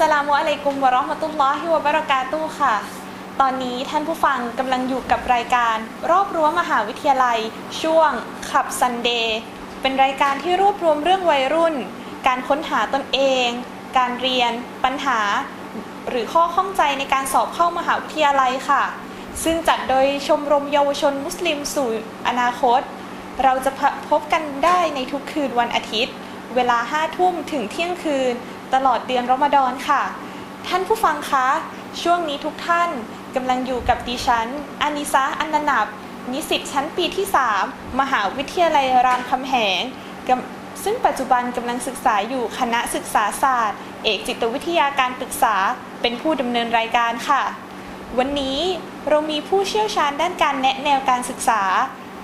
สลามุอะลัยกุมวะราะห์มะตุลลอฮิวะบะเราะกาตุค่ะ ตอนนี้ท่านผู้ฟังกำลังอยู่กับรายการ รอบรั้วมหาวิทยาลัย ช่วงขับซันเดย์เป็นรายการที่รวบรวมเรื่องวัยรุ่น การค้นหาตนเอง การเรียน ปัญหา หรือข้อข้องใจในการสอบเข้ามหาวิทยาลัยค่ะ ซึ่งจัดโดยชมรมเยาวชนมุสลิมสู่อนาคต เราจะพบกันได้ในทุกคืนวันอาทิตย์ เวลาห้าทุ่มถึงเที่ยงคืน ตลอดเดือนรอมฎอนค่ะ ท่านผู้ฟังคะ ช่วงนี้ทุกท่านกำลังอยู่กับดิฉันอานิซาอันนานับ นิสิตชั้นปีที่ 3 มหาวิทยาลัยรามคำแหง ซึ่งปัจจุบันกำลังศึกษาอยู่คณะศึกษาศาสตร์ เอกจิตวิทยาการปรึกษาเป็นผู้ดำเนินรายการค่ะ วันนี้เรามีผู้เชี่ยวชาญด้านการแนะแนวการศึกษา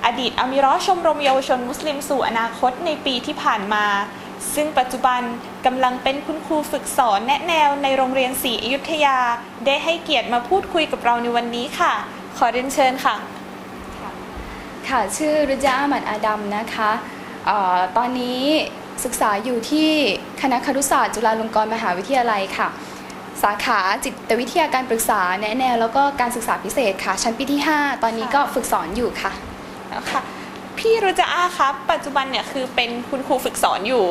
อดีตอามิรอชมรมเยาวชนมุสลิมสู่อนาคตในปีที่ผ่านมา ซึ่งปัจจุบัน กำลังเป็นคุณครูฝึกสอนแนะแนวในโรงเรียนศรีอยุธยา ได้ให้เกียรติมาพูดคุยกับเราในวันนี้ค่ะ ขอเรียนเชิญค่ะ ค่ะ ชื่อรุจาอามัดอาดัมนะคะเออตอนนี้ศึกษาอยู่ที่คณะครุศาสตร์จุฬาลงกรณ์มหาวิทยาลัยค่ะ สาขาจิตวิทยาการปรึกษาแนะแนว แล้วก็การศึกษาพิเศษค่ะ ชั้นปีที่ 5 ตอนนี้ก็ฝึกสอนอยู่ค่ะแล้วค่ะ พี่รุจาอาครับปัจจุบันเนี่ยคือเป็นคุณครูฝึกสอนอยู่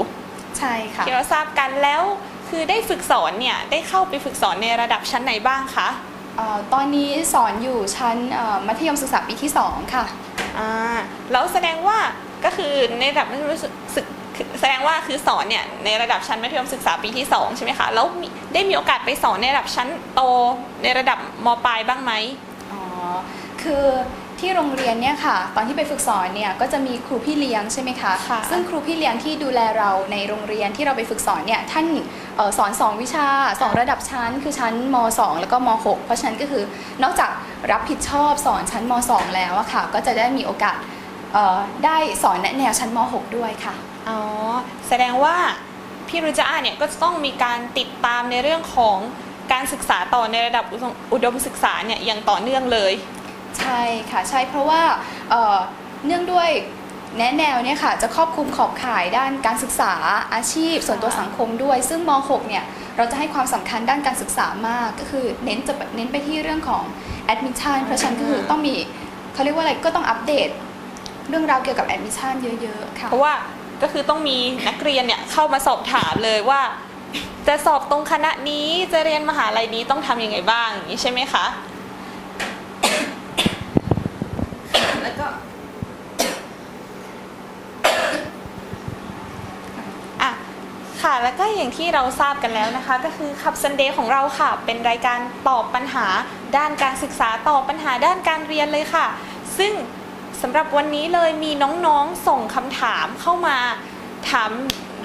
ใช่ค่ะที่เราทราบกันแล้วคือได้ฝึกสอนเนี่ยได้เข้าไปฝึกสอนในระดับชั้นไหนบ้างคะเออตอนนี้สอนอยู่ชั้นเอ่อมัธยมศึกษาปีที่ 2 ค่ะ อ่าแล้วแสดงว่าก็คือในระดับมัธยมศึกแสดงว่าคือสอนเนี่ยในระดับชั้นมัธยมศึกษาปีที่สองใช่ไหมคะแล้วมีได้มีโอกาสไปสอนในระดับชั้นโตในระดับมปลายบ้างไหมอ๋อคือ ที่โรงเรียนเนี่ยค่ะ ตอนที่ไปฝึกสอนเนี่ยก็จะมีครูพี่เลี้ยงใช่ไหมคะค่ะ ซึ่งครูพี่เลี้ยงที่ดูแลเราในโรงเรียนที่เราไปฝึกสอนเนี่ยท่านเออสอน 2 วิชา 2 ระดับชั้น คือชั้นม 2 แล้วก็ม 6 เพราะฉะนั้นก็คือนอกจากรับผิดชอบสอนชั้นม 2 แล้วอะค่ะ ก็จะได้มีโอกาสเอ่อได้สอนแนะแนวชั้นม 6 ด้วยค่ะ อ๋อ แสดงว่าพี่รุจาอาเนี่ยก็จะต้องมีการติดตามในเรื่องของการศึกษาต่อในระดับอุดมอุดมศึกษาเนี่ยอย่างต่อเนื่องเลย ใช่ค่ะใช่เพราะว่าเอ่อเนื่องด้วยแนะแนวเนี่ยค่ะจะครอบคลุมขอบข่ายด้านการศึกษาอาชีพ ส่วนตัวสังคมด้วย ซึ่งม .6 เนี่ยเราจะให้ความสำคัญด้านการศึกษามากก็คือเน้นจะเน้นไปที่เรื่องของ admission เพราะฉะนั้นก็คือต้องมีเขาเรียกว่าอะไรก็ต้องอัปเดต เรื่องราวเกี่ยวกับ admission เยอะๆค่ะเพราะว่าก็คือต้องมีนักเรียนเนี่ยเข้ามาสอบถามเลยว่า จะสอบตรงคณะนี้จะเรียนมหาลัยนี้ต้องทำยังไงบ้างอย่างนี้ใช่ไหมคะ แล้วก็อะ ค่ะ แล้วก็อย่างที่เราทราบกันแล้วนะคะ ก็คือขับซันเดย์ของเราค่ะ เป็นรายการตอบปัญหาด้านการศึกษาตอบปัญหาด้านการเรียนเลยค่ะ ซึ่งสำหรับวันนี้เลยมีน้องๆส่งคำถามเข้ามาถาม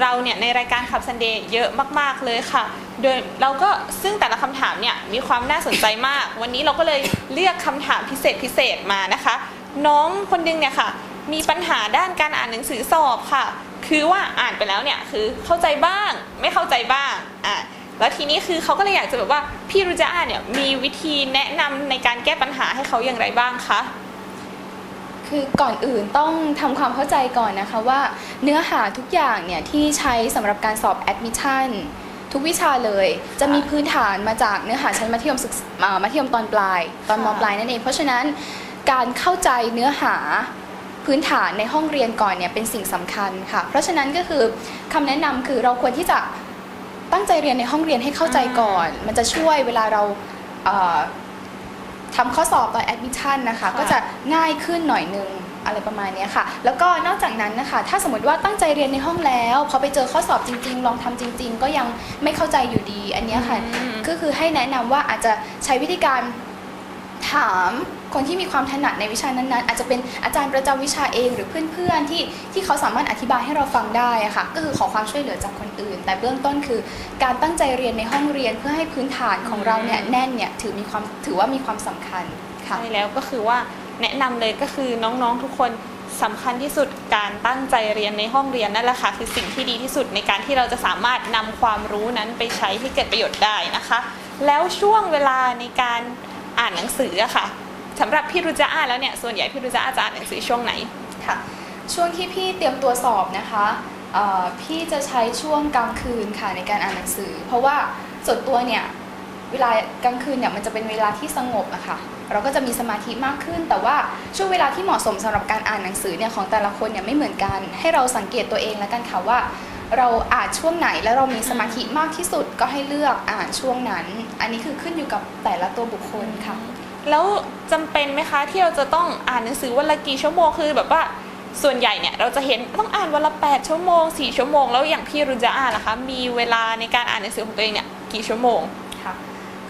เราเนี่ยในรายการขับซันเดย์เยอะมาก ๆเลยค่ะ โดยเราก็ซึ่งแต่ละคำถามเนี่ยมีความน่าสนใจมาก วันนี้เราก็เลยเลือกคำถามพิเศษพิเศษมานะคะ น้องคนนึงเนี่ยค่ะ มีปัญหาด้านการอ่านหนังสือสอบค่ะ คือว่าอ่านไปแล้วเนี่ยคือเข้าใจบ้างไม่เข้าใจบ้างอะแล้วทีนี้คือเขาก็เลยอยากจะแบบว่าพี่รุจาเนี่ยมีวิธีแนะนำในการแก้ปัญหาให้เขาอย่างไรบ้างคะคือก่อนอื่นต้องทำความเข้าใจก่อนนะคะว่าเนื้อหาทุกอย่างเนี่ยที่ใช้สำหรับการสอบ admission ทุกวิชาเลยจะมีพื้นฐานมาจากเนื้อหาชั้นมัธยมศึกษาอ่ามัธยมตอนปลาย ตอนมปลายนั่นเอง เพราะฉะนั้นการเข้าใจเนื้อหา พื้นฐานในห้องเรียนก่อนเนี่ยเป็นสิ่งสำคัญค่ะ เพราะฉะนั้นก็คือคำแนะนำคือเราควรที่จะตั้งใจเรียนในห้องเรียนให้เข้าใจก่อน มันจะช่วยเวลาเราเอ่อทำข้อสอบตอน admission นะคะค่ะก็จะง่ายขึ้นหน่อยนึงอะไรประมาณเนี้ยค่ะ แล้วก็นอกจากนั้นนะคะ ถ้าสมมติว่าตั้งใจเรียนในห้องแล้วพอไปเจอข้อสอบจริง ๆ ลองทำจริง ๆ ก็ยังไม่เข้าใจอยู่ดี อันเนี้ยค่ะอืมก็คือให้แนะนำว่าอาจจะใช้วิธีการ ถามคนที่มีความถนัดในวิชานั้นๆ อาจจะเป็นอาจารย์ประจำวิชาเองหรือเพื่อนๆที่ที่เขาสามารถอธิบายให้เราฟังได้อะค่ะก็คือขอความช่วยเหลือจากคนอื่น แต่เบื้องต้นคือ การตั้งใจเรียนในห้องเรียนเพื่อให้พื้นฐานของเราเนี่ยแน่นเนี่ยถือมีความถือว่ามีความสำคัญค่ะใช่แล้วก็คือว่าแนะนำเลยก็คือน้องๆทุกคนสำคัญที่สุดการตั้งใจเรียนในห้องเรียนนั่นแหละค่ะคือสิ่งที่ดีที่สุดในการที่เราจะสามารถนำความรู้นั้นไปใช้ให้เกิดประโยชน์ได้นะคะ แล้วช่วงเวลาในการ อ่านหนังสืออะค่ะสำหรับพี่รุจาอาแล้วเนี่ยส่วนใหญ่พี่รุจาอาจะอ่านหนังสือช่วงไหนค่ะช่วงที่พี่เตรียมตัวสอบนะคะพี่จะใช้ช่วงกลางคืนค่ะในการอ่านหนังสือ เพราะว่าส่วนตัวเนี่ยเวลากลางคืนเนี่ยมันจะเป็นเวลาที่สงบอะค่ะเราก็จะมีสมาธิมากขึ้น แต่ว่าช่วงเวลาที่เหมาะสมสำหรับการอ่านหนังสือเนี่ยของแต่ละคนเนี่ยไม่เหมือนกัน ให้เราสังเกตตัวเองแล้วกันค่ะว่า เราอ่านช่วงไหนแล้วเรามีสมาธิมากที่สุดก็ให้เลือกอ่านช่วงนั้น อันนี้คือขึ้นอยู่กับแต่ละตัวบุคคลค่ะ แล้วจำเป็นไหมคะที่เราจะต้องอ่านหนังสือวันละกี่ชั่วโมงคือแบบว่าส่วนใหญ่เนี่ยเราจะเห็นต้องอ่านวันละ 8 ชั่วโมง 4 ชั่วโมง แล้วอย่างพี่รุนจะอ่านล่ะคะมีเวลาในการอ่านหนังสือของตัวเองเนี่ยกี่ชั่วโมงค่ะ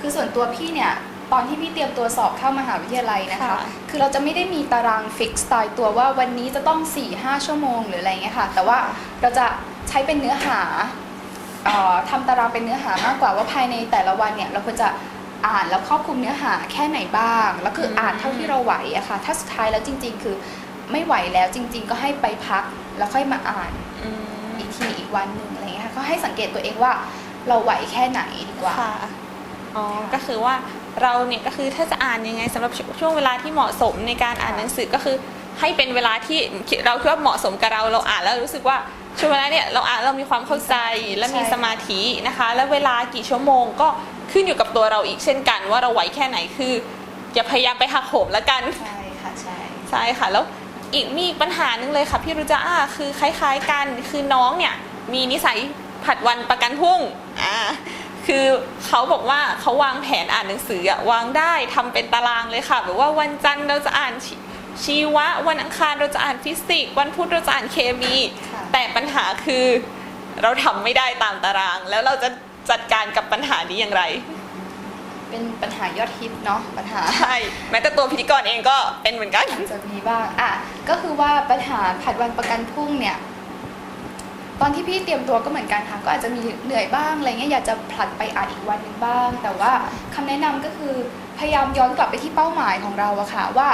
คือส่วนตัวพี่เนี่ย ตอนที่พี่เตรียมตัวสอบเข้ามหาวิทยาลัยนะคะ ค่ะ คือเราจะไม่ได้มีตารางฟิกซ์ตายตัวว่าวันนี้จะต้อง 4-5 ชั่วโมงหรืออะไรเงี้ยค่ะ แต่ว่าเราจะใช้เป็นเนื้อหาเอ่อทำตารางเป็นเนื้อหามากกว่าว่าภายในแต่ละวันเนี่ยเราควรจะอ่านแล้วครอบคลุมเนื้อหาแค่ไหนบ้าง แล้วคืออ่านเท่าที่เราไหวอะค่ะ ถ้าสุดท้ายแล้วจริง ๆ คือไม่ไหวแล้วจริง ๆ ก็ให้ไปพักแล้วค่อยมาอ่าน อืมอีกทีอีกวันหนึ่งอะไรเงี้ยค่ะก็ให้สังเกตตัวเองว่าเราไหวแค่ไหนดีกว่า ค่ะอ๋อก็คือว่า เราเนี่ยก็คือถ้าจะอ่านยังไงสำหรับชช่วงเวลาที่เหมาะสมในการอ่านหนังสือก็คือให้เป็นเวลาที่เราคิดว่าเหมาะสมกับเราเราอ่านแล้วรู้สึกว่าช่วงเวลาเนี่ยเราอ่านเรามีความเข้าใจและมีใช่สมาธินะคะ แล้วเวลากี่ชั่วโมงก็ขึ้นอยู่กับตัวเราอีกเช่นกัน ว่าเราไหวแค่ไหนคืออย่าพยายามไปหักโหมแล้วกันใช่ค่ะใช่ใช่ค่ะแล้วอีกมีอีกปัญหาหนึงเลยค่ะพี่รุจาอ่าคือคล้าย ๆ กันคือน้องเนี่ยมีนิสัยผัดวันประกันพรุ่งอ่า คือเขาบอกว่าเขาวางแผนอ่านหนังสืออะวางได้ทำเป็นตารางเลยค่ะแบบว่าวันจันทร์เราจะอ่านชีชีวะ วันอังคารเราจะอ่านฟิสิกส์วันพุธเราจะอ่านเคมีค่ะแต่ปัญหาคือเราทำไม่ได้ตามตาราง แล้วเราจะจัดการกับปัญหานี้อย่างไร เป็นปัญหายอดฮิตเนาะปัญหาใช่แม้แต่ตัวพิธีกรเองก็เป็นเหมือนกันจะมีบ้างอะก็คือว่าปัญหาผัดวันประกันพรุ่งเนี่ย ตอนที่พี่เตรียมตัวก็เหมือนกันค่ะก็อาจจะมีเหนื่อยบ้างอะไรเงี้ยอยากจะผลัดไปอ่านอีกวันหนึ่งบ้าง แต่ว่าคำแนะนำก็คือพยายามย้อนกลับไปที่เป้าหมายของเราอะค่ะว่า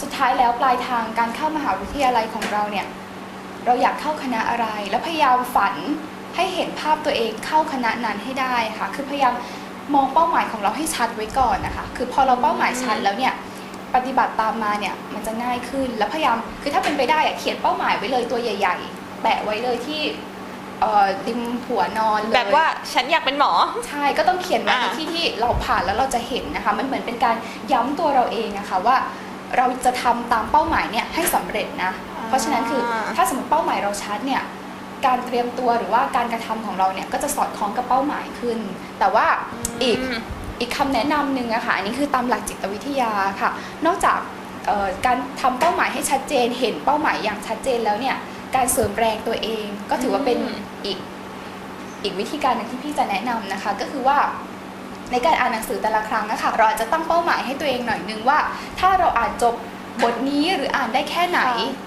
สุดท้ายแล้วปลายทางการเข้ามหาวิทยาลัยของเราเนี่ยเราอยากเข้าคณะอะไร แล้วพยายามฝันให้เห็นภาพตัวเองเข้าคณะนั้นให้ได้ค่ะ คือพยายามมองเป้าหมายของเราให้ชัดไว้ก่อนนะคะ คือพอเราเป้าหมายชัดแล้วเนี่ยปฏิบัติตามมาเนี่ยมันจะง่ายขึ้น แล้วพยายามคือถ้าเป็นไปได้อะเขียนเป้าหมายไว้เลยตัวใหญ่ ๆ แปะไว้เลยที่เอ่อริมหัวนอนเลย แบบว่าฉันอยากเป็นหมอ ใช่ก็ต้องเขียนไว้ในอ่า ที่ที่เราผ่านแล้วเราจะเห็นนะคะ มันเหมือนเป็นการย้ำตัวเราเองนะคะว่าเราจะทำตามเป้าหมายเนี่ยให้สำเร็จนะ เพราะฉะนั้นคือถ้าสมมติเป้าหมายเราชัดเนี่ยการเตรียมตัวหรือว่าการกระทำของเราเนี่ยก็จะสอดคล้องกับเป้าหมายขึ้น แต่ว่าอีก ม อีกคำแนะนำหนึ่งอะค่ะอันนี้คือตามหลักจิตวิทยาค่ะ นอกจากเอ่อการทำเป้าหมายให้ชัดเจน เห็นเป้าหมายอย่างชัดเจนแล้วเนี่ย การเสริมแรงตัวเอง ก็ถือว่าเป็นอืมอีกอีกวิธีการหนึ่งที่พี่จะแนะนำนะคะ ก็คือว่าในการอ่านหนังสือแต่ละครั้งนะคะเราอาจจะตั้งเป้าหมายให้ตัวเองหน่อยนึงว่า ถ้าเราอ่านจบบทนี้หรืออ่านได้แค่ไหน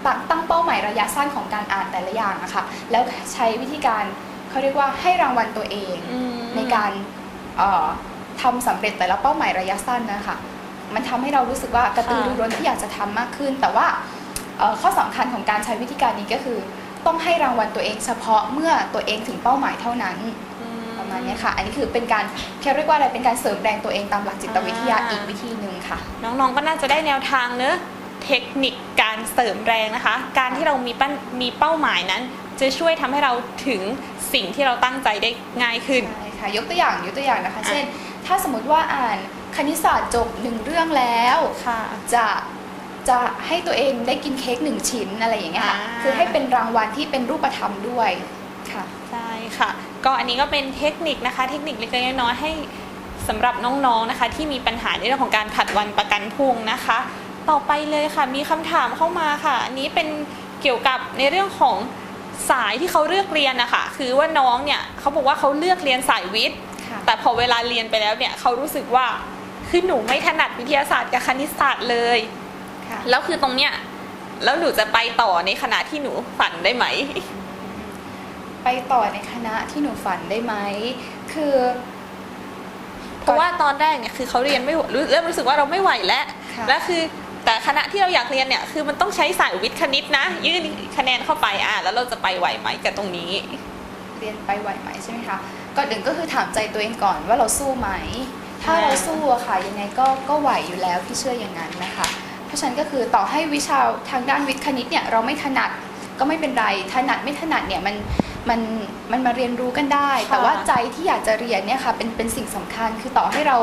ตั้งตั้งเป้าหมายระยะสั้นของการอ่านแต่ละอย่างนะคะแล้วใช้วิธีการเขาเรียกว่าให้รางวัลตัวเองอืมในการเอ่อทำสำเร็จแต่ละเป้าหมายระยะสั้นนะคะ มันทำให้เรารู้สึกว่ากระตือรือร้นที่อยากจะทำมากขึ้น แต่ว่าเอ่อ ข้อสำคัญของการใช้วิธีการนี้ก็คือ ต้องให้รางวัลตัวเองเฉพาะเมื่อตัวเองถึงเป้าหมายเท่านั้นประมาณเนี้ยค่ะ อันนี้คือเป็นการเรียกว่าอะไรเป็นการเสริมแรงตัวเองตามหลักจิตวิทยาอ่าอีกวิธีหนึ่งค่ะ น้องๆก็น่าจะได้แนวทางเนอะเทคนิคการเสริมแรงนะคะ การที่เรามีปั้นมีเป้าหมายนั้น จะช่วยทำให้เราถึงสิ่งที่เราตั้งใจได้ง่ายขึ้นใช่ค่ะยกตัวอย่างยกตัวอย่างนะคะอะเช่น ถ้าสมมติว่าอ่านคณิตศาสตร์จบหนึ่งเรื่องแล้วค่ะจะ จะให้ตัวเองได้กินเค้กหนึ่งชิ้นอะไรอย่างเงี้ยค่ะอ่า คือให้เป็นรางวัลที่เป็นรูปธรรมด้วยค่ะใช่ค่ะ ก็อันนี้ก็เป็นเทคนิคนะคะ เทคนิคเล็กๆน้อยๆให้สำหรับน้องๆนะคะ ที่มีปัญหาในเรื่องของการผัดวันประกันพรุ่งนะคะ ต่อไปเลยค่ะ มีคำถามเข้ามาค่ะ อันนี้เป็นเกี่ยวกับในเรื่องของสายที่เขาเลือกเรียนนะคะคือว่าน้องเนี่ยเขาบอกว่าเขาเลือกเรียนสายวิทย์ ค่ะ แต่พอเวลาเรียนไปแล้วเนี่ยเขารู้สึกว่าคือหนูไม่ถนัดวิทยาศาสตร์กับคณิตศาสตร์เลย ค่ะ แล้วคือตรงเนี้ยแล้วหนูจะไปต่อในคณะที่หนูฝันได้ไหม ไปต่อในคณะที่หนูฝันได้ไหม คือเพราะว่าตอนแรกเนี่ยคือเขาเรียนไม่ไหวรู้เริ่มรู้สึกว่าเราไม่ไหวแล้วค่ะ แล้วคือแต่คณะที่เราอยากเรียนเนี่ยคือมันต้องใช้สายวิทย์คณิตนะ ยื่นคะแนนเข้าไปอะแล้วเราจะไปไหวไหมกับตรงนี้ เรียนไปไหวไหมใช่ไหมคะ ก่อนอื่นก็คือถามใจตัวเองก่อนว่าเราสู้ไหม ถ้าเราสู้อะค่ะ ยังไงก็ก็ไหวอยู่แล้วพี่เชื่ออย่างนั้นนะคะเพราะฉะนั้นก็คือต่อให้วิชาทางด้านวิทย์คณิตเนี่ยเราไม่ถนัดก็ไม่เป็นไรถนัดไม่ถนัดเนี่ยมันมันมันมาเรียนรู้กันได้ค่ะแต่ว่าใจที่อยากจะเรียนเนี่ยค่ะเป็นเป็นสิ่งสำคัญคือต่อให้เรา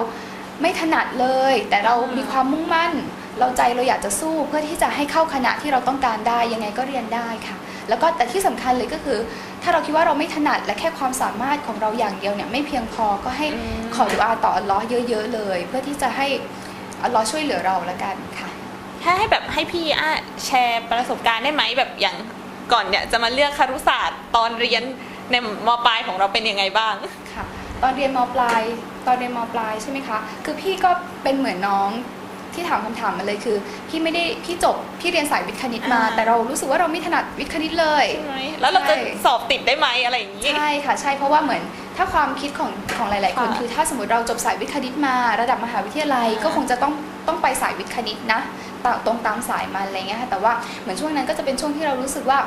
ไม่ถนัดเลย แต่เราอืมมีความมุ่งมั่น เราใจเราอยากจะสู้เพื่อที่จะให้เข้าคณะที่เราต้องการได้ยังไงก็เรียนได้ค่ะ แล้วก็แต่ที่สำคัญเลยก็คือ ถ้าเราคิดว่าเราไม่ถนัดและแค่ความสามารถของเราอย่างเดียวเนี่ยไม่เพียงพอก็ให้อืมขอดุอาต่ออัลเลอฮ์เยอะ ๆ เลย เพื่อที่จะให้อัลเลอฮ์ช่วยเหลือเราละกันค่ะ ให้ให้แบบให้พี่อะแชร์ประสบการณ์ได้ไหมแบบอย่างก่อนเนี่ยจะมาเลือกคารุศาสตร์ตอนเรียนในมปลายของเราเป็นยังไงบ้างค่ะตอนเรียนมปลายตอนเรียนมปลายใช่ไหมคะคือพี่ก็เป็นเหมือนน้องที่ถามคำถามมาเลยคือ พี่ไม่ได้พี่จบพี่เรียนสายวิทย์คณิตมาอ่าแต่เรารู้สึกว่าเราไม่ถนัดวิทย์คณิตเลยใช่ไหมแล้วเราจะใช่สอบติดได้ไหมอะไรอย่างนี้ใช่ค่ะ ใช่เพราะว่าเหมือน ถ้าความคิดของของหลาย ๆ คนค่ะคือถ้าสมมติเราจบสายวิทย์คณิตมาระดับมหาวิทยาลัยอ่า ก็คงจะต้องต้องไปสายวิทย์คณิตนะตามตรงตามสายมันอะไรเงี้ยค่ะแต่ว่าเหมือนช่วงนั้นก็จะเป็นช่วงที่เรารู้สึกว่า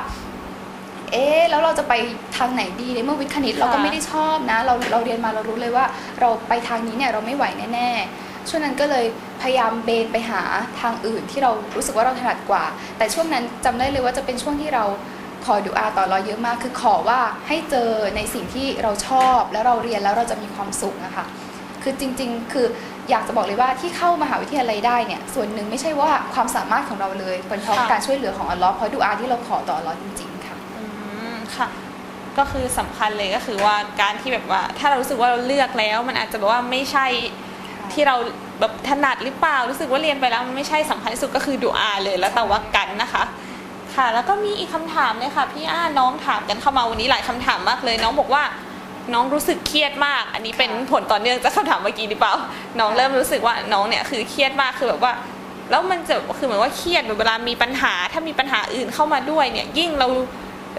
เอ๊ะแล้วเราจะไปทางไหนดีในเมื่อวิทย์คณิตเราก็ไม่ได้ชอบนะ เราเราเรียนมาเรารู้เลยว่า เราไปทางนี้เนี่ยเราไม่ไหวแน่ๆช่วงนั้นก็เลยพยายามเบนไปหาทางอื่นที่เรารู้สึกว่าเราถนัดกว่า แต่ช่วงนั้นจำได้เลยว่าจะเป็นช่วงที่เรา ขอดูอาต่อรอเยอะมาก คือขอว่าให้เจอในสิ่งที่เราชอบแล้วเราเรียนแล้วเราจะมีความสุขนะคะคือจริงๆ คืออยากจะบอกเลยว่าที่เข้ามหาวิทยาลัยได้เนี่ยส่วนหนึ่งไม่ใช่ว่าความสามารถของเราเลยเป็นเพราะค่ะการช่วยเหลือของอัลลอฮ์เพราะดูอาที่เราขอต่ออัลลอฮ์จริง ๆ ค่ะอืมค่ะ ก็คือสำคัญเลยก็คือว่าการที่แบบว่า ถ้าเรารู้สึกว่าเราเลือกแล้ว มันอาจจะแบบว่าไม่ใช่ที่เราแบบถนัดหรือเปล่ารู้สึกว่าเรียนไปแล้วมันไม่ใช่สำคัญที่สุดก็คือดูอาเลยแล้วแต่ว่ากันนะคะ ค่ะ แล้วก็มีอีกคำถามเลยค่ะพี่อ้าน้องถามกันเข้ามาวันนี้หลายคำถามมากเลย น้องบอกว่าน้องรู้สึกเครียดมาก อันนี้เป็นผลต่อเนื่องจากคำถามเมื่อกี้หรือเปล่า น้องเริ่มรู้สึกว่าน้องเนี่ยคือเครียดมากคือแบบว่า แล้วมันจะคือเหมือนว่าเครียดแบบเวลามีปัญหา ถ้ามีปัญหาอื่นเข้ามาด้วยเนี่ยยิ่งเรา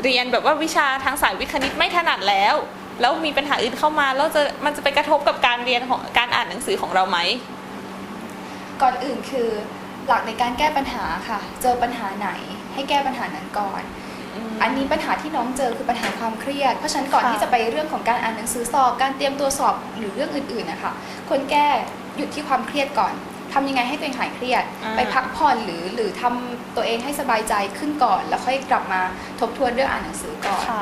เรียนแบบว่าวิชาทางสายวิทย์คณิตไม่ถนัดแล้ว แล้วมีปัญหาอื่นเข้ามาแล้วจะมันจะไปกระทบกับการเรียนของการอ่านหนังสือของเราไหมก่อนอื่นคือหลักในการแก้ปัญหาค่ะ เจอปัญหาไหน ให้แก้ปัญหานั้นก่อน อันนี้ปัญหาที่น้องเจอคือปัญหาความเครียด เพราะฉะนั้นก่อนค่ะที่จะไปเรื่องของการอ่านหนังสือสอบ การเตรียมตัวสอบหรือเรื่องอื่นๆนะคะควรแก้หยุดที่ความเครียดก่อนทำยังไงให้ตัวเองหายเครียดอ่าไปพักผ่อนหรือหรือทำตัวเองให้สบายใจขึ้นก่อน แล้วค่อยกลับมาทบทวนเรื่องอ่านหนังสือก่อนค่ะ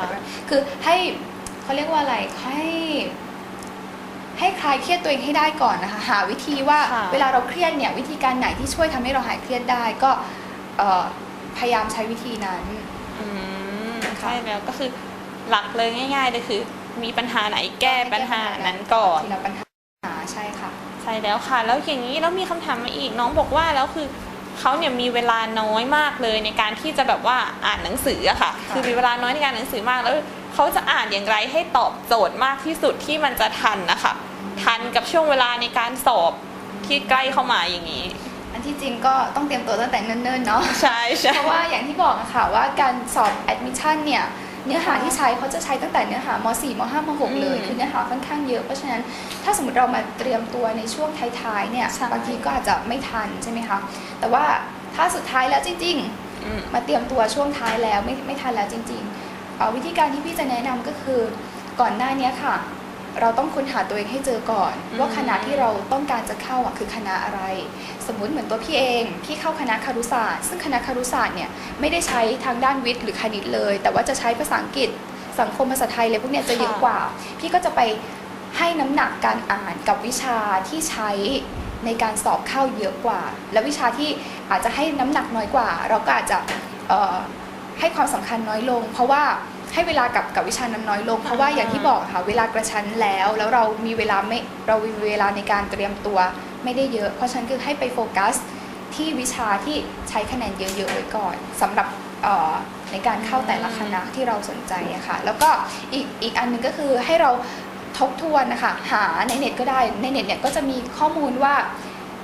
คือให้เขาเรียกว่าอะไรให้ให้คลายเครียดตัวเองให้ได้ก่อนนะคะหาวิธีว่าค่ะเวลาเราเครียดเนี่ยวิธีการไหนที่ช่วยทำให้เราหายเครียดได้ก็เอ่อ พยายามใช้วิธีนั้น อืมใช่แล้วก็คือหลักเลยง่ายๆเลยคือ มีปัญหาไหนแก้ปัญหานั้นก่อนทีละปัญหาใช่ค่ะ ใช่แล้วค่ะ แล้วอย่างนี้แล้วมีคำถามมาอีกน้องบอกว่าแล้วคือเขาเนี่ยมีเวลาน้อยมากเลยในการที่จะแบบว่าอ่านหนังสืออะค่ะค่ะ คือมีเวลาน้อยในการอ่านหนังสือมากแล้วเขาจะอ่านอย่างไรให้ตอบโจทย์มากที่สุดที่มันจะทันนะคะทันกับช่วงเวลาในการสอบที่ใกล้เข้ามาอย่างนี้ อันที่จริงก็ต้องเตรียมตัวตั้งแต่เนิ่นๆเนาะ ใช่ใช่เพราะว่าอย่างที่บอกอะค่ะว่าการสอบ admission เนี่ยเนื้อหาที่ใช้เขาจะใช้ตั้งแต่เนื้อหาม4ม5ม6เลยอืมคือเนื้อหาค่อนข้างเยอะ เพราะฉะนั้นถ้าสมมติเรามาเตรียมตัวในช่วงท้ายๆเนี่ยใช่บางทีก็อาจจะไม่ทันใช่ไหมคะแต่ว่าถ้าสุดท้ายแล้วจริงๆอืมมาเตรียมตัวช่วงท้ายแล้วไม่ไม่ทันแล้วจริงๆเอ่อวิธีการที่พี่จะแนะนำก็คือก่อนหน้านี้ค่ะ เราต้องค้นหาตัวเองให้เจอก่อนอืมว่าคณะที่เราต้องการจะเข้าอะคือคณะอะไร สมมุติเหมือนตัวพี่เองพี่เข้าคณะคารุศาสตร์ ซึ่งคณะคารุศาสตร์เนี่ยไม่ได้ใช้ทางด้านวิทย์หรือคณิตเลย แต่ว่าจะใช้ภาษาอังกฤษสังคมภาษาไทยอะไรพวกเนี้ยจะเยอะกว่า พี่ก็จะไปให้น้ำหนักการอ่านกับวิชาที่ใช้ในการสอบเข้าเยอะกว่า และวิชาที่อาจจะให้น้ำหนักน้อยกว่า เราก็อาจจะเอ่อให้ความสำคัญน้อยลง เพราะว่า ให้เวลากับกับวิชานั้นน้อยลง เพราะว่าอย่างที่บอกค่ะเวลากระชั้นแล้ว แล้วเรามีเวลาไม่เรามีเวลาในการเตรียมตัวไม่ได้เยอะ เพราะฉะนั้นคือให้ไปโฟกัสที่วิชาที่ใช้คะแนนเยอะๆไว้ก่อนสำหรับเอ่อในการเข้าแต่ละคณะที่เราสนใจอะค่ะแล้วก็อีกอีกอันหนึงก็คือให้เราทบทวนนะคะหาในเน็ตก็ได้ในเน็ตเนี่ยก็จะมีข้อมูลว่า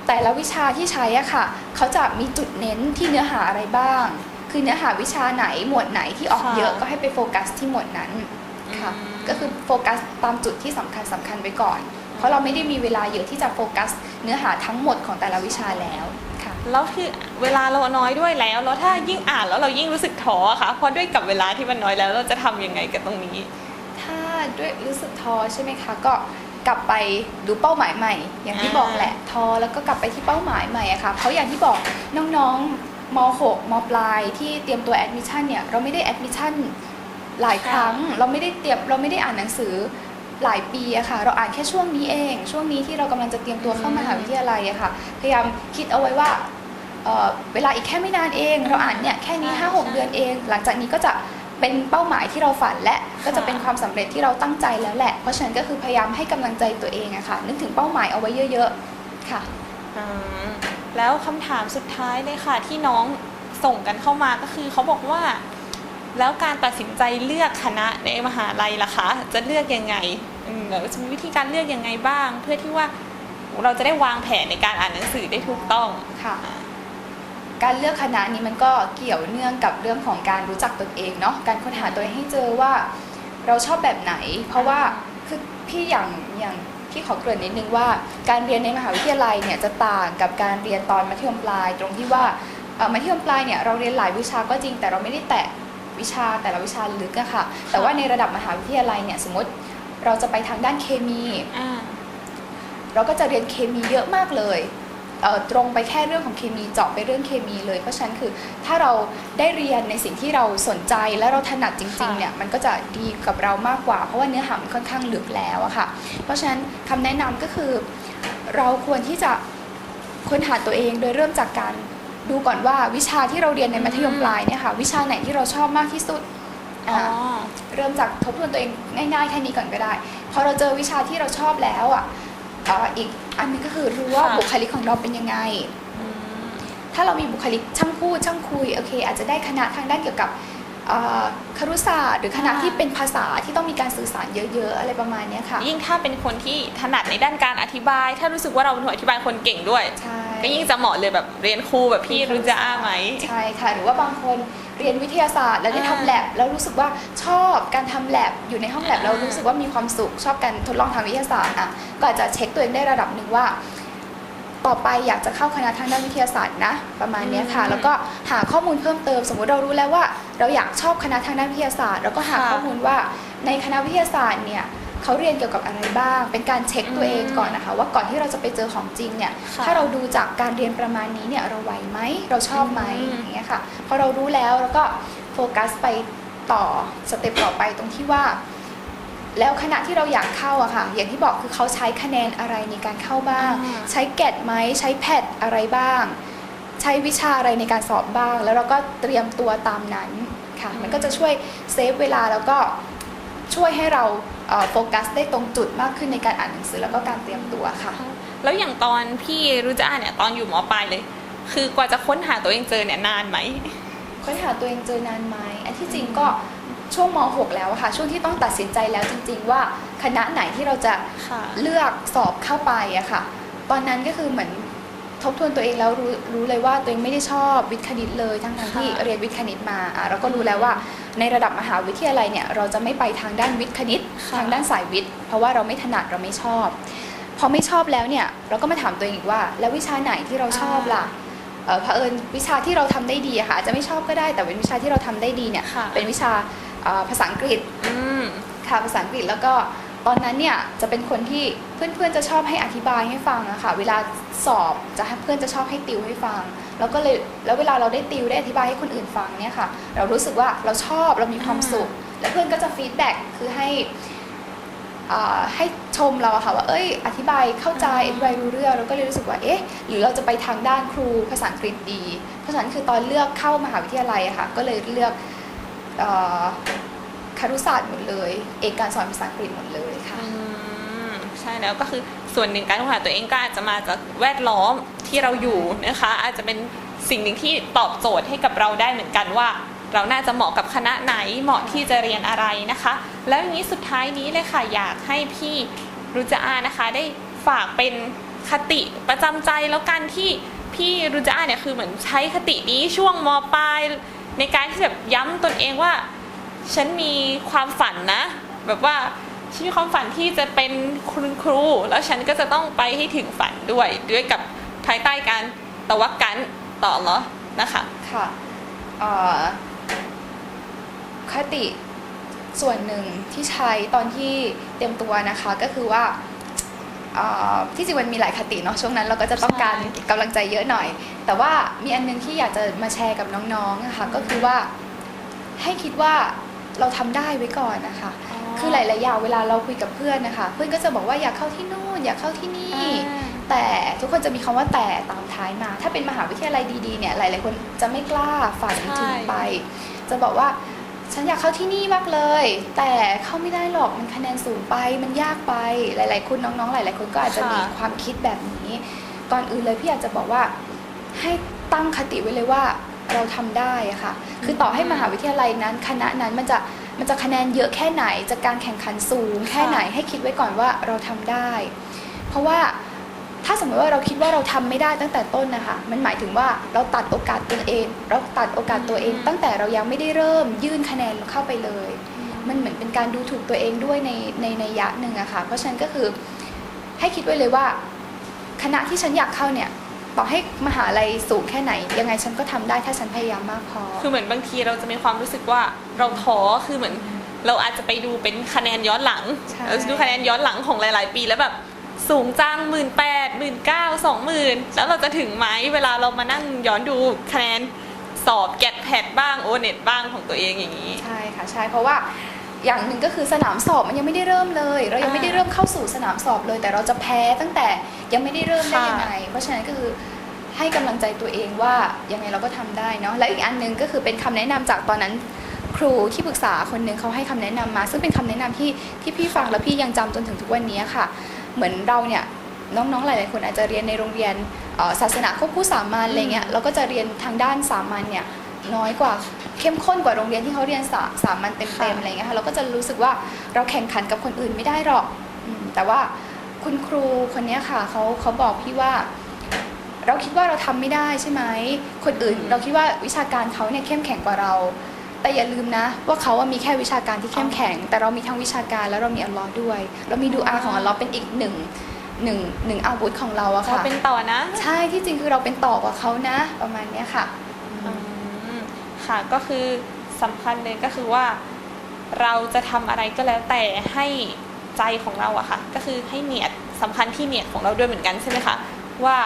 แต่ละวิชาที่ใช้อะค่ะเขาจะมีจุดเน้นที่เนื้อหาอะไรบ้าง คือเนื้อหาวิชาไหนหมวดไหนที่ออกค่ะเยอะก็ให้ไปโฟกัสที่หมวดนั้นค่ะอืมก็คือโฟกัสตามจุดที่สำคัญสำคัญไว้ก่อน เพราะเราไม่ได้มีเวลาเยอะที่จะโฟกัส เนื้อหาทั้งหมดของแต่ละวิชาแล้วค่ะแล้วคือเวลาเราน้อยด้วยแล้วแล้วถ้ายิ่งอ่านแล้วเรายิ่งรู้สึกท้ออะค่ะเพราะด้วยกับเวลาที่มันน้อยแล้วเราจะทำยังไงกับตรงนี้ ถ้าด้วยรู้สึกท้อใช่ไหมคะก็กลับไปดูเป้าหมายใหม่ อย่างที่อ่าบอกแหละท้อแล้วก็กลับไปที่เป้าหมายใหม่อะค่ะเพราะอย่างที่บอกน้องๆ ม .6 มปลายที่เตรียมตัวแอดมิชชั่นเนี่ยเราไม่ได้แอดมิชชั่นหลายครั้ง เราไม่ได้เตรียมเราไม่ได้อ่านหนังสือหลายปีอะค่ะ เราอ่านแค่ช่วงนี้เอง ช่วงนี้ที่เรากำลังจะเตรียมตัวเข้ามหาวิทยาลัยอะค่ะ พยายามคิดเอาไว้ว่าเอ่อเวลาอีกแค่ไม่นานเอง เราอ่านเนี่ยแค่นี้ใช่5 6เดือนเอง หลังจากนี้ก็จะเป็นเป้าหมายที่เราฝันและก็จะค่ะเป็นความสำเร็จที่เราตั้งใจแล้วแหละ เพราะฉะนั้นก็คือพยายามให้กำลังใจตัวเองอะค่ะ นึกถึงเป้าหมายเอาไว้เยอะ ๆ ค่ะอืม แล้วคำถามสุดท้ายเลยค่ะที่น้องส่งกันเข้ามาก็คือเขาบอกว่า แล้วการตัดสินใจเลือกคณะในมหาลัยล่ะคะ จะเลือกยังไงอืมแล้วจะมีวิธีการเลือกยังไงบ้าง เพื่อที่ว่าเราจะได้วางแผนในการอ่านหนังสือได้ถูกต้องค่ะการเลือกคณะนี้มันก็เกี่ยวเนื่องกับเรื่องของการรู้จักตนเองเนาะการค้นหาตัวเองให้เจอว่าเราชอบแบบไหน เพราะว่าคือพี่อย่างอย่าง พี่ขอเกริ่นนิดนึงว่าการเรียนในมหาวิทยาลัยเนี่ยจะต่างกับการเรียนตอนมัธยมปลาย ตรงที่ว่าเอ่อมัธยมปลายเนี่ยเราเรียนหลายวิชาก็จริง แต่เราไม่ได้แตะวิชาแต่ละวิชาลึกอะค่ะ แต่ว่าในระดับมหาวิทยาลัยเนี่ยสมมติเราจะไปทางด้านเคมีอ่าเราก็จะเรียนเคมีเยอะมากเลยเอ่อ ตรงไปแค่เรื่องของเคมีเจาะไปเรื่องเคมีเลย เพราะฉะนั้นคือถ้าเราได้เรียนในสิ่งที่เราสนใจและเราถนัดจริงๆค่ะเนี่ยมันก็จะดีกับเรามากกว่า เพราะว่าเนื้อหามันค่อนข้างลึกแล้วอะค่ะ เพราะฉะนั้นคำแนะนำก็คือ เราควรที่จะค้นหาตัวเองโดยเริ่มจากการดูก่อนว่าวิชาที่เราเรียนในมัธยมปลายเนี่ยค่ะวิชาไหนที่เราชอบมากที่สุดอ๋ออ่าเริ่มจากทบทวนตัวเองง่ายๆแค่นี้ก่อนก็ได้พอเราเจอวิชาที่เราชอบแล้วอะ เอ่ออีกอันหนึงก็คือรู้ว่าค่ะ บุคลิกของเราเป็นยังไงอืมถ้าเรามีบุคลิกช่างพูดช่างคุยโอเค อาจจะได้คณะทางด้านเกี่ยวกับเอ่อครุศาสตร์หรือคณะอ่าที่เป็นภาษาที่ต้องมีการสื่อสารเยอะๆ อะไรประมาณเนี้ยค่ะยิ่งถ้าเป็นคนที่ถนัดในด้านการอธิบาย ถ้ารู้สึกว่าเราเป็นคนอธิบายคนเก่งด้วย ใช่ ก็ยิ่งจะเหมาะเลยแบบเรียนครูแบบพี่รุจาไหม ใช่ค่ะหรือว่าบางคน เรียนวิทยาศาสตร์ แล้วได้อ่าทำแลบแล้วรู้สึกว่าชอบการทำแลบอยู่ในห้องแลบอ่าแล้วรู้สึกว่ามีความสุขชอบการทดลองทางวิทยาศาสตร์อะก็อาจจะเช็คตัวเองได้ระดับหนึ่งว่า ต่อไปอยากจะเข้าคณะทางด้านวิทยาศาสตร์นะ ประมาณเนี้ยค่ะอืมแล้วก็หาข้อมูลเพิ่มเติม สมมุติเรารู้แล้วว่า เราอยากชอบคณะทางด้านวิทยาศาสตร์ แล้วก็หาค่ะข้อมูลว่าในคณะวิทยาศาสตร์เนี่ย เขาเรียนเกี่ยวกับอะไรบ้าง เป็นการเช็คตัวเองก่อนนะคะ ว่าก่อนที่เราจะไปเจอของจริงเนี่ยค่ะถ้าเราดูจากการเรียนประมาณนี้เนี่ยเราไหวไหมเราชอบไหมอืมอย่างเงี้ยค่ะพอเรารู้แล้วเราก็โฟกัสไปต่อสเต็ปต่อไปตรงที่ว่า แล้วคณะที่เราอยากเข้าอะค่ะ อย่างที่บอกคือเขาใช้คะแนนอะไรในการเข้าบ้างอ่าใช้แกดไหมใช้แพดอะไรบ้าง ใช้วิชาอะไรในการสอบบ้าง แล้วเราก็เตรียมตัวตามนั้นค่ะ มันก็จะช่วยเซฟเวลาแล้วก็ช่วยให้เราเอ่อ โฟกัสได้ตรงจุดมากขึ้นในการอ่านหนังสือแล้วก็การเตรียมตัวค่ะ แล้วอย่างตอนพี่รุจาเนี่ยตอนอยู่หมอปลายเลย คือกว่าจะค้นหาตัวเองเจอเนี่ยนานไหมค้นหาตัวเองเจอนานไหมอันที่จริงก็ช่วงม .6 แล้วอะค่ะ ช่วงที่ต้องตัดสินใจแล้วจริง ๆ ว่าคณะไหนที่เราจะค่ะเลือกสอบเข้าไปอะค่ะ ตอนนั้นก็คือเหมือน ทบทวนตัวเองแล้วรู้รู้เลยว่าตัวเองไม่ได้ชอบวิทย์คณิตเลยทั้งทั้งๆที่ค่ะเรียนวิทย์คณิตมาอะเราก็รู้แล้วว่าในระดับมหาวิทยาลัยเนี่ยเราจะไม่ไปทางด้านวิทย์คณิตค่ะทางด้านสายวิทย์ เพราะว่าเราไม่ถนัดเราไม่ชอบ พอไม่ชอบแล้วเนี่ยเราก็มาถามตัวเองอีกว่า แล้ววิชาไหนที่เราชอบล่ะเออเผอิญวิชาที่เราทำได้ดีอะค่ะอาจจะไม่ชอบก็ได้แต่เป็นวิชาที่เราทำได้ดีเนี่ยค่ะ เป็นวิชาเอ่อภาษาอังกฤษ อืม ค่ะภาษาอังกฤษแล้วก็ ตอนนั้นเนี่ยจะเป็นคนที่เพื่อนๆจะชอบให้อธิบายให้ฟังอะค่ะเวลาสอบจะให้เพื่อนจะชอบให้ติวให้ฟัง แล้วก็เลยแล้วเวลาเราได้ติวได้อธิบายให้คนอื่นฟังเนี่ยค่ะ เรารู้สึกว่าเราชอบเรามีความอ่าสุข และเพื่อนก็จะฟีดแบ็กคือให้อ่าให้ชมเราอะค่ะว่าเอ้ย อธิบายเข้าใจอธิบายรู้เรื่องเราก็เลยรู้สึกว่าเอ๊ะหรือเราจะไปทางด้านครูภาษาอังกฤษดี เพราะฉะนั้นคือตอนเลือกเข้ามหาวิทยาลัยอะค่ะก็เลยเลือก เอ่อครุศาสตร์หมดเลย เอกการสอนภาษาอังกฤษหมดเลยค่ะ อืมใช่แล้วก็คือส่วนหนึ่งการค้นหาตัวเองก็อาจจะมาจากแวดล้อมที่เราอยู่นะคะ อาจจะเป็นสิ่งหนึ่งที่ตอบโจทย์ให้กับเราได้เหมือนกันว่า เราน่าจะเหมาะกับคณะไหนเหมาะที่จะเรียนอะไรนะคะ แล้วอย่างนี้สุดท้ายนี้เลยค่ะอยากให้พี่รุจอานะคะ ได้ฝากเป็นคติประจำใจแล้วกันที่พี่รุจอาเนี่ยคือเหมือนใช้คตินี้ช่วงมปลายในการที่แบบย้ำตนเองว่า ฉันมีความฝันนะ แบบว่าฉันมีความฝันที่จะเป็นคุณครู แล้วฉันก็จะต้องไปให้ถึงฝันด้วยด้วยกับภายใต้การตะวักกันต่อเหรอนะคะค่ะเอ่อคติส่วนหนึ่งที่ใช้ตอนที่เตรียมตัวนะคะก็คือว่าเอ่อที่จริงมันมีหลายคติเนาะช่วงนั้นเราก็จะต้องการใช่กำลังใจเยอะหน่อย แต่ว่ามีอันนึงที่อยากจะมาแชร์กับน้องๆนะคะก็คือว่าให้คิดว่า เราทำได้ไว้ก่อนนะคะ คือหลายๆอย่างเวลาเราคุยกับเพื่อนนะคะ เพื่อนก็จะบอกว่าอยากเข้าที่นู่นอยากเข้าที่นี่อ่าแต่ทุกคนจะมีคำว่าแต่ตามท้ายมา ถ้าเป็นมหาวิทยาลัยดีๆเนี่ยหลายๆคนจะไม่กล้าฝ่าถึงใช่ไป จะบอกว่าฉันอยากเข้าที่นี่มากเลย แต่เข้าไม่ได้หรอกมันคะแนนสูงไปมันยากไปหลาย ๆ คนน้องๆ หลาย ๆ คนก็อาจจะมีความคิดแบบนี้ ก่อนอื่นเลยพี่อยากจะบอกว่าให้ตั้งคติไว้เลยว่า เราทำได้อะค่ะ คือต่อให้มหาวิทยาลัยนั้น คณะนั้นมันจะมันจะคะแนนเยอะแค่ไหนจะการแข่งขันสูง แค่ไหนให้คิดไว้ก่อนว่าเราทำได้ เพราะว่าถ้าสมมติว่าเราคิดว่าเราทำไม่ได้ตั้งแต่ต้นนะคะ มันหมายถึงว่าเราตัดโอกาสตัวเอง เราตัดโอกาสตัวเอง ตั้งแต่เรายังไม่ได้เริ่มยื่นคะแนนเข้าไปเลย มันเหมือนเป็นการดูถูกตัวเองด้วยในในในยะหนึ่งอะค่ะ เพราะฉะนั้นก็คือให้คิดไว้เลยว่า คณะที่ฉันอยากเข้าเนี่ย ต่อให้มหาลัยสูงแค่ไหน ยังไงฉันก็ทำได้ถ้าฉันพยายามมากพอ คือเหมือนบางทีเราจะมีความรู้สึกว่าเราท้อคือเหมือน เราอาจจะไปดูเป็นคะแนนย้อนหลังใช่เราจะดูคะแนนย้อนหลังของหลาย ๆ ปีแล้วแบบสูงจังหมื่นแปดหมื่นเก้าสองหมื่นแล้วเราจะถึงไหมเวลาเรามานั่งย้อนดูคะแนนสอบแกดแพดบ้างโอเน็ตบ้างของตัวเองอย่างนี้ ใช่ค่ะใช่เพราะว่า อย่างหนึ่งก็คือสนามสอบมันยังไม่ได้เริ่มเลย เรายังไม่ได้เริ่มเข้าสู่สนามสอบเลย แต่เราจะแพ้ตั้งแต่ยังไม่ได้เริ่มได้ยังไง เพราะฉะนั้นก็คือให้กำลังใจตัวเองว่ายังไงเราก็ทำได้เนาะและอีกอันหนึงก็คือเป็นคำแนะนำจากตอนนั้นครูที่ปรึกษาคนหนึ่งเขาให้คำแนะนำมา ซึ่งเป็นคำแนะนำที่ที่พี่ฟังแล้วพี่ยังจำจนถึงทุกวันนี้ค่ะ เหมือนเราเนี่ยน้องๆหลายๆคนอาจจะเรียนในโรงเรียนเอ่อศาสนาควบคู่สามัญอะไรเงี้ยเราก็จะเรียนทางด้านสามัญเนี่ย น้อยกว่าเข้มข้นกว่าโรงเรียนที่เขาเรียนสาสามัญเต็มค่ะๆอะไรเงี้ยค่ะเราก็จะรู้สึกว่าเราแข่งขันกับคนอื่นไม่ได้หรอกอืมแต่ว่าคุณครูคนเนี้ยค่ะเขาเขาบอกพี่ว่า เราคิดว่าเราทำไม่ได้ใช่ไหมคนอื่น เราคิดว่าวิชาการเขาเนี่ยเข้มแข็งกว่าเรา แต่อย่าลืมนะ ว่าเขาอะมีแค่วิชาการที่เข้มแข็ง แต่เรามีทั้งวิชาการแล้วเรามีอัลลอฮ์ด้วย เรามีดูอาของอัลลอฮ์เป็นอีกหนึ่งหนึ่งหนึ่งอาวุธของเราอะเราค่ะ เป็นต่อนะ ใช่ที่จริงคือเราเป็นต่อกว่าเขานะ ประมาณเนี้ยค่ะอืม ค่ะก็คือสำคัญเลยก็คือว่าเราจะทำอะไรก็แล้วแต่ให้ใจของเราอะค่ะ ก็คือให้เนียดสำคัญที่เนียดของเราด้วยเหมือนกันใช่ไหมคะว่า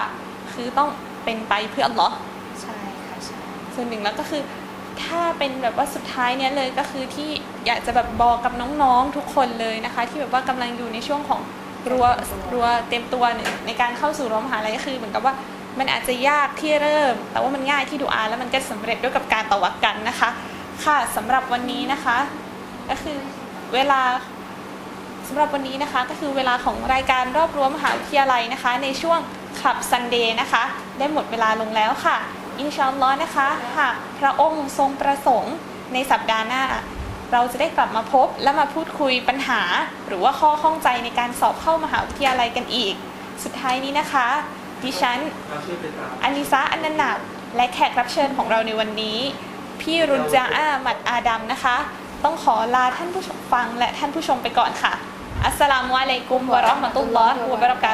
คือต้องเป็นไปเพื่ออัลลอฮ์ใช่ค่ะใช่ส่วนหนึ่งแล้วก็คือถ้าเป็นแบบว่าสุดท้ายเนี้ยเลยก็คือที่อยากจะแบบบอกกับน้องๆทุกคนเลยนะคะ ที่แบบว่ากำลังอยู่ในช่วงของรัวรัวเต็มตัวในในการเข้าสู่รั้วมหาลัยก็คือเหมือนกับว่า มันอาจจะยากที่เริ่ม แต่ว่ามันง่ายที่ดูอาแล้วมันก็สำเร็จด้วยกับการต่อวักกันนะคะ ค่ะสำหรับวันนี้นะคะ ก็คือเวลาสำหรับวันนี้นะคะก็คือเวลาของรายการรอบรั้วมหาวิทยาลัยนะคะ ในช่วงขับซันเดย์นะคะ ได้หมดเวลาลงแล้วค่ะ อินชอัลลอนะคะ หากพระองค์ทรงประสงค์ในสัปดาห์หน้า เราจะได้กลับมาพบและมาพูดคุยปัญหา หรือว่าข้อข้องใจในการสอบเข้ามหาวิทยาลัยกันอีก สุดท้ายนี้นะคะ ดิฉันอานิซาอันนันนับและแขกรับเชิญของเราในวันนี้ พี่รุนจาอาหมัดอาดัมนะคะ ต้องขอลาท่านผู้ชมฟังและท่านผู้ชมไปก่อนค่ะ อัสสลามุอะลัยกุมวะเราะห์มะตุลลอฮ์วะบะเราะกาตุฮ์